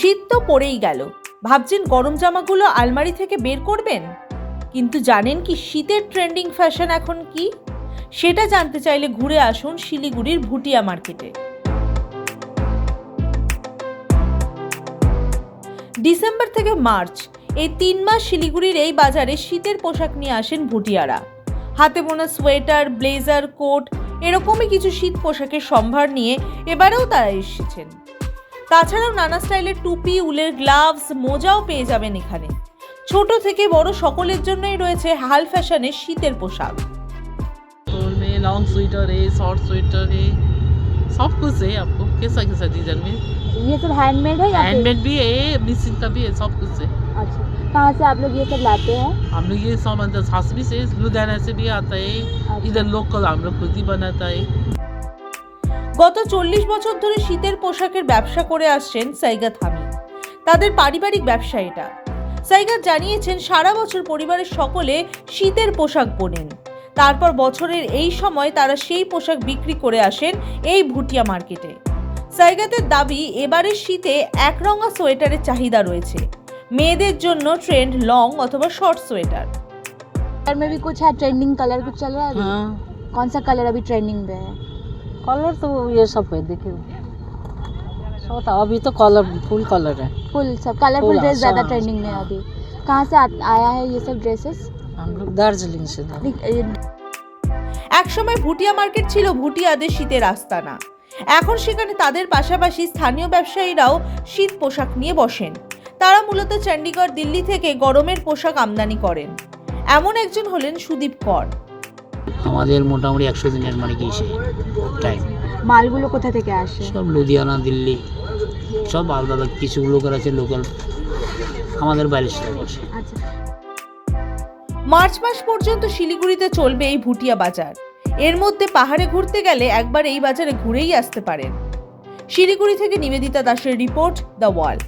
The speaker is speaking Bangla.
শীত তো পড়েই গেল। ভাবছেন গরম জামাগুলো আলমারি থেকে বের করবেন? কিন্তু জানেন কি শীতের ট্রেন্ডিং ফ্যাশন এখন কি? সেটা জানতে চাইলে ঘুরে আসুন শিলিগুড়ির ভুটিয়া মার্কেটে। ডিসেম্বর থেকে মার্চ, এই তিন মাস শিলিগুড়ির এই বাজারে শীতের পোশাক নিয়ে আসেন ভুটিয়ারা। হাতে বোনা সোয়েটার, ব্লেজার, কোট, এরকমই কিছু শীত পোশাকের সম্ভার নিয়ে এবারেও তারা এসেছেন। তাছাড়াও নানা স্টাইলের টুপি উলের গ্লাভস মোজাও পেয়ে যাবেন এখানে ছোট থেকে বড় সকলের জন্যই রয়েছে হাল ফ্যাশনের শীতের পোশাক स्टोर में लॉन्ग स्वेटर है शॉर्ट स्वेटर है सब कुछ है आपको कैसा कैसा डिजाइन में ये सब हैंडमेड है या फिर हैंडमेड भी है मिशिन का भी है सब कुछ है अच्छा कहाँ से आप लोग ये सब लाते हैं हम लोग ये सामान तो छासवी से लुधियाना से भी आता है इधर लोकल हम लोग खुद ही बनाता है গত চল্লিশ বছর ধরে শীতের পোশাকের ব্যবসা করে আসছেন সাইগা থামি তাদের পারিবারিক ব্যবসা এটা সাইগাত জানিয়েছেন সারা বছর পরিবারের সকলে শীতের পোশাক বোনেন তারপর বছরের এই সময় তারা সেই পোশাক বিক্রি করে আসেন এই ভুটিয়া মার্কেটে সাইগাতের দাবি এবারের শীতে একরঙা সোয়েটারের চাহিদা রয়েছে মেয়েদের জন্য ট্রেন্ড লং অথবা শর্ট সোয়েটার कलर में भी कुछ है ट्रेंडिंग कलर कुछ चल रहा है अभी? हाँ कौन सा कलर अभी ट्रेंडिंग पे है कलर तो ये सब है देखिए सब तो अभी तो कलर फुल कलर है फुल सब कलरफुल Full, ड्रेस ज़्यादा हाँ। ट्रेंडिंग में है अभी कहाँ से आ- आया है ये सब ड्रेसेस हम लोग दार्जिलिंग से था একসময় ভুটিয়া মার্কেট ছিল ভুটিয়াদের শীতের আস্তানা এখন সেখানে তাদের পাশাপাশি স্থানীয় ব্যবসায়ীরাও শীত পোশাক নিয়ে বসেন তারা মূলত চণ্ডীগড় দিল্লি থেকে গরমের পোশাক আমদানি করেন এমন একজন হলেন সুদীপ কর আমাদের মোটামুটি একশো দিনের মানে কি সে টাইম মালগুলো কোথা থেকে আসে? সব লুধিয়ানা দিল্লি সব আলাদা আলাদা। কিছু লোকের আছে লোকাল আমাদের বাইরের সাথে বসে আচ্ছা। মার্চ মাস পর্যন্ত শিলিগুড়িতে চলবে এই ভুটিয়া বাজার। এর মধ্যে পাহাড়ে ঘুরতে গেলে একবার এই বাজারে ঘুরেই আসতে পারেন। শিলিগুড়ি থেকে নিবেদিতা দাসের রিপোর্ট দ্য ওয়াল।